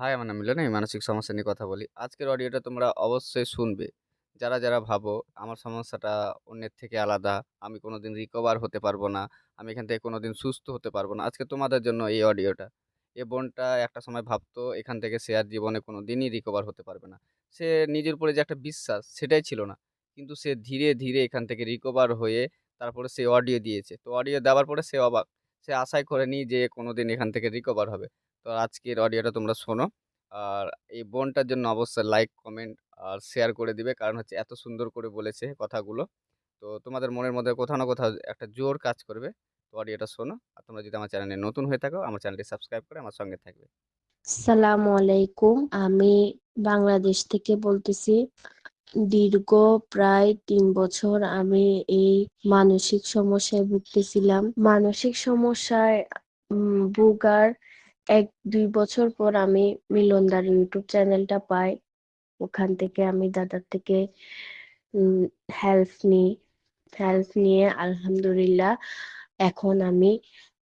High, আমার নাম মিলন। আমি মানসিক সমস্যা নিয়ে কথা বলি। আজকের অডিওটা তোমরা অবশ্যই শুনবে। যারা, যারা ভাবো আমার সমস্যাটা অন্যের থেকে আলাদা, আমি কোনোদিন রিকভার হতে পারব না, আমি এখান থেকে কোনোদিন সুস্থ হতে পারব না। আজকে তোমাদের জন্য এই অডিওটা। এ বোনটা একটা সময় ভাবতো এখান থেকে সে আর জীবনে কোনো দিনই রিকভার হতে পারবে না। সে নিজের উপরে যে একটা বিশ্বাস সেটাই ছিল না। কিন্তু সে ধীরে, ধীরে এখান থেকে রিকভার হয়ে তারপরে সে অডিও দিয়েছে। তো অডিও দেওয়ার পরে সে অবাক। সে আশাই করেনি যে কোনো দিন এখান থেকে রিকভার হবে। তো আজকের অডিওটা তোমরা শোনো। আর এই বোনটার জন্য অবশ্যই লাইক, কমেন্ট আর শেয়ার করে দিবে। কারণ হচ্ছে এত সুন্দর করে বলেছে কথাগুলো। তো তোমাদের মনের মধ্যে কোথাও না কোথাও একটা জোর কাজ করবে। তো অডিওটা শোনো। আর তোমরা যদি আমার চ্যানেলে নতুন হয়ে থাকো, আমার চ্যানেলটি সাবস্ক্রাইব করে আমার সঙ্গে থাকবে। আসসালামু আলাইকুম। আমি বাংলাদেশ থেকে বলতেছি। দীর্ঘ প্রায় তিন বছর আমি এই মানসিক সমস্যায় ভুগতেছিলাম। মানসিক সমস্যায় উম ভোগার ১-২ বছর পর আমি মিলনদার ইউটিউব চ্যানেলটা পাই। ওখান থেকে আমি দাদার থেকে হেল্প নিই। হেল্প নিয়ে আলহামদুলিল্লাহ এখন আমি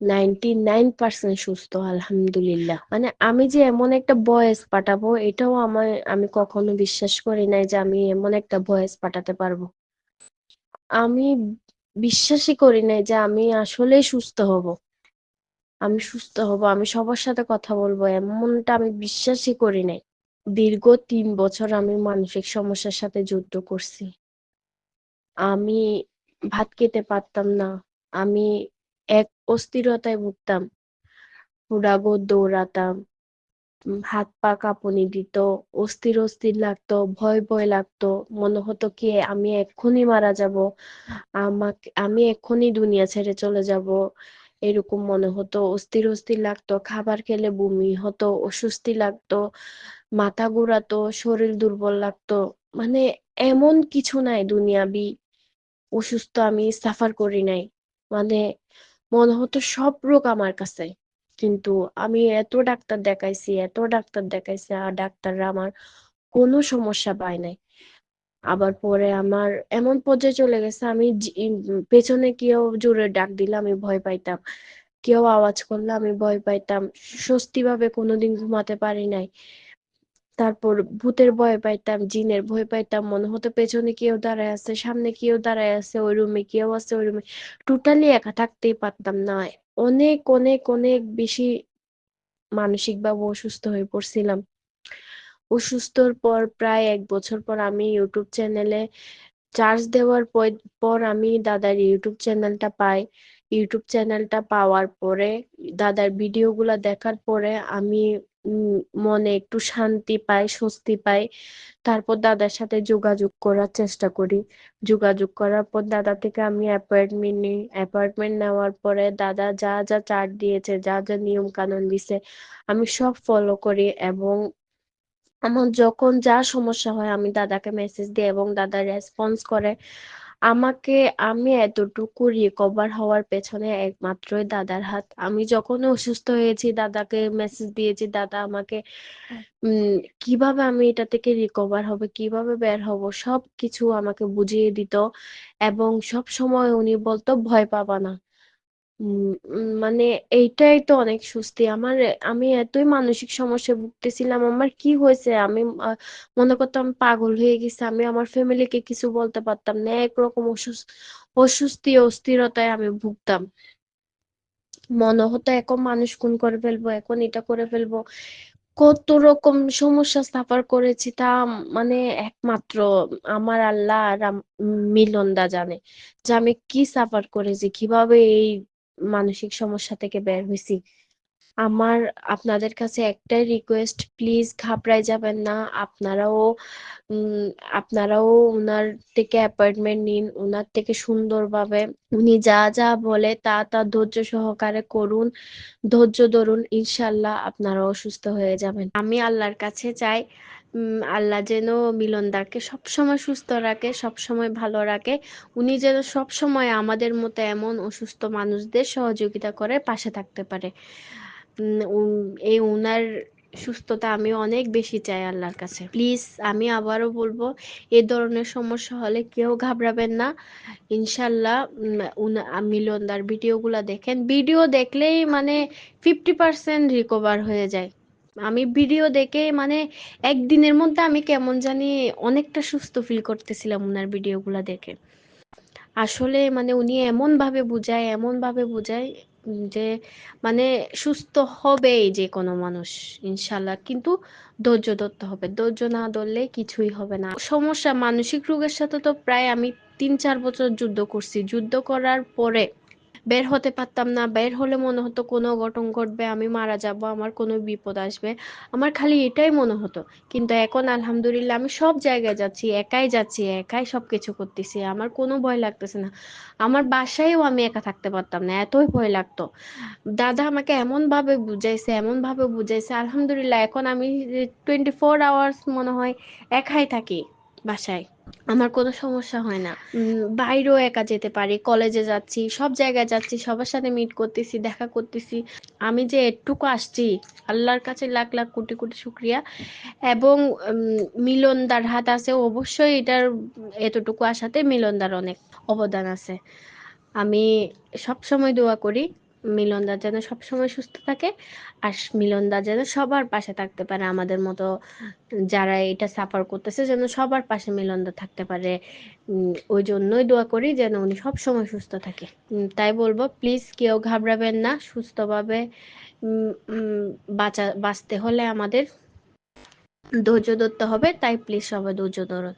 99% সুস্থ, আলহামদুলিল্লাহ। মানে আমি যে এমন একটা ভয়েস পাঠাবো, এটাও আমার আমি কখনো বিশ্বাস করি নাই যে আমি এমন একটা ভয়েস পাঠাতে পারব। আমি বিশ্বাসই করি নাই যে আমি আসলেই সুস্থ হব। আমি সুস্থ হব, আমি সবার সাথে কথা বলব এমনটা আমি বিশ্বাসই করি নাই। দীর্ঘ তিন বছর আমি মানসিক সমস্যার সাথে যুদ্ধ করছি। আমি ভাত খেতে পারতাম না। আমি এক অস্থিরতায় ভুগতাম। হুড়াহুড় দৌড়াতাম। হাত-পা কাঁপুনি দিত, অস্থির, অস্থির লাগতো, ভয়, ভয় লাগতো। মনে হতো কি আমি এক্ষুনি মারা যাব। আমাকে আমি এক্ষুনি দুনিয়া ছেড়ে চলে যাব। এরকম মনে হতো। অস্থির, অস্থির লাগতো। খাবার খেলে বমি হতো, অস্বস্তি লাগতো, মাথা ঘুরাতো, শরীর দুর্বল লাগতো। মানে এমন কিছু নাই দুনিয়াবি অসুস্থ আমি সাফার করি নাই। মানে মনে হতো সব রোগ আমার কাছে। কিন্তু আমি এত ডাক্তার দেখাইছি, এত ডাক্তার দেখাইছি আর ডাক্তাররা আমার কোনো সমস্যা পায় নাই। আবার পরে আমার এমন পর্যায়ে চলে গেছে আমি পেছনে কেউ জোরে ডাক দিলে আমি ভয় পাইতাম। কেউ আওয়াজ করলে আমি ভয় পাইতাম। স্বস্তি ভাবে কোনোদিন ঘুমাতে পারি নাই। তারপর ভূতের ভয় পাইতাম, জিনের ভয় পাইতাম। মনে হতো পেছনে কেউ দাঁড়ায় আছে, সামনে কেউ দাঁড়ায় আছে, ওই রুমে কেউ আছে, ওই রুমে টোটালি একা থাকতেই পারতাম না। অনেক, অনেক, অনেক বেশি মানসিকভাবে অসুস্থ হয়ে পড়ছিলাম। অসুস্থর পর প্রায় এক বছর পর আমি ইউটিউব চ্যানেলে চার্জ দেওয়ার পর আমি দাদার ইউটিউব চ্যানেলটা পাই। ইউটিউব চ্যানেলটা পাওয়ার পরে দাদার ভিডিওগুলা দেখার পরে আমি মনে একটু শান্তি পাই, স্বস্তি পাই। তারপর দাদার সাথে যোগাযোগ করার চেষ্টা করি। যোগাযোগ করার পর দাদা থেকে আমি অ্যাপয়েন্টমেন্ট নিই। অ্যাপয়েন্টমেন্ট নেওয়ার পরে দাদা যা, যা চার্ট দিয়েছে, যা, যা নিয়ম-কানুন দিছে আমি সব ফলো করি এবং আমার যখন যা সমস্যা হয় আমি দাদাকে মেসেজ দিই এবং দাদা রেসপন্স করে। আমাকে আমি এতটুকু রিকভার হওয়ার পেছনে একমাত্রই দাদার হাত। আমি যখন অসুস্থ হয়েছি দাদাকে মেসেজ দিয়েছি, দাদা আমাকে কীভাবে আমি এটা থেকে রিকভার হবে কীভাবে বের হব সবকিছু আমাকে বুঝিয়ে দিত এবং সবসময় উনি বলতো ভয় পাবা না। উম উম মানে এইটাই তো অনেক স্বস্তি। আমার আমি এতই মানসিক সমস্যায় ভুগতেছিলাম। আমার কি হয়েছে? আমি মনে করতাম পাগল হয়ে গেছি। আমি আমার ফ্যামিলিকে কিছু বলতে পারতাম না। একরকম অসুস অস্বস্তি, অস্থিরতায় আমি ভুগতাম। মনে হতো এখন মানুষ খুন করে ফেলব, এখন এটা করে ফেলব। কত রকম সমস্যা সাফার করেছি তা মানে একমাত্র আমার আল্লাহ আর আম মিলনদা জানে। যে আমি কি সাফার করেছি, কীভাবে এই মানসিক সমস্যা থেকে বের হয়েছি আমার আপনাদের কাছে একটাই রিকোয়েস্ট প্লিজ ঘাবড়ায় যাবেন না। আপনারাও আপনারাও উনার থেকে অ্যাপয়েন্টমেন্ট নিন। উনার থেকে সুন্দরভাবে উনি যা, যা বলে তা, তা ধৈর্য সহকারে করুন। ধৈর্য ধরুন। ইনশাল্লাহ আপনারাও সুস্থ হয়ে যাবেন। আমি আল্লাহর কাছে চাই আল্লাহ যেন মিলনদাকে সবসময় সুস্থ রাখে, সবসময় ভালো রাখে। উনি যেন সবসময় আমাদের মতো এমন অসুস্থ মানুষদের সহযোগিতা করে পাশে থাকতে পারে। এই উনার সুস্থতা আমি অনেক বেশি চাই আল্লাহর কাছে। প্লিজ আমি আবারও বলব এ ধরনের সমস্যা হলে কেউ ঘাবড়াবেন না। ইনশাল্লাহ মিলনদার ভিডিওগুলা দেখেন। ভিডিও দেখলেই মানে 50% রিকভার হয়ে যায়। আমি ভিডিও দেখে মানে একদিনের মধ্যে আমি কেমন জানি অনেকটা সুস্থ ফিল করতেছিলাম ওনার ভিডিওগুলো দেখে। আসলে মানে উনি এমন ভাবে বুঝায় এমন ভাবে বুঝায় যে মানে সুস্থ হবেই যে কোনো মানুষ ইনশাল্লাহ কিন্তু ধৈর্য ধরতে হবে। ধৈর্য না ধরলে কিছুই হবে না। সমস্যা মানসিক রোগের সাথে তো প্রায় আমি তিন চার বছর যুদ্ধ করছি। যুদ্ধ করার পরে বের হতে পারতাম না, বের হলে মনে হতো কোনো অঘটন ঘটবে, আমি মারা যাব, আমার কোনো বিপদ আসবে। আমার খালি এটাই মনে হতো। কিন্তু এখন আলহামদুলিল্লাহ আমি সব জায়গায় যাচ্ছি, একাই যাচ্ছি, একাই সব কিছু করতেছি, আমার কোনো ভয় লাগতেছে না। আমার বাসায়ও আমি একা থাকতে পারতাম না, এতই ভয় লাগতো। দাদা আমাকে এমন ভাবে বুঝাইছে এমন ভাবে বুঝাইছে, আলহামদুলিল্লাহ, এখন আমি টোয়েন্টি ফোর আওয়ার্স মনে হয় একাই থাকি। বাসায়। আমার কোনো সমস্যা হয় না। বাইরেও একা যেতে পারি, কলেজে যাচ্ছি, সব জায়গায় যাচ্ছি, সবার সাথে মিট করতেছি, দেখা করতেছি। আমি যে এটুকু আসছি, আল্লাহর কাছে লাখ লাখ কোটি কোটি শুক্রিয়া। এবং মিলনদার হাত আছে, অবশ্যই এটার এতটুকু আসাতে মিলনদার অনেক অবদান আছে। আমি সব সময় দোয়া করি মিলনদা যেন সব সময় সুস্থ থাকে আর মিলনদা যেন সবার পাশে থাকতে পারে আমাদের মতো যারা এটা সাফার করতেছে, যেন সবার পাশে মিলনদা থাকতে পারে। ওই জন্যই দোয়া করি যেন উনি সব সময় সুস্থ থাকে। তাই বলব প্লিজ কেউ ঘাবড়াবেন না, সুস্থভাবে বাঁচা, বাঁচতে হলে আমাদের ধৈর্য ধরতে হবে, তাই প্লিজ সবাই ধৈর্য ধরুন।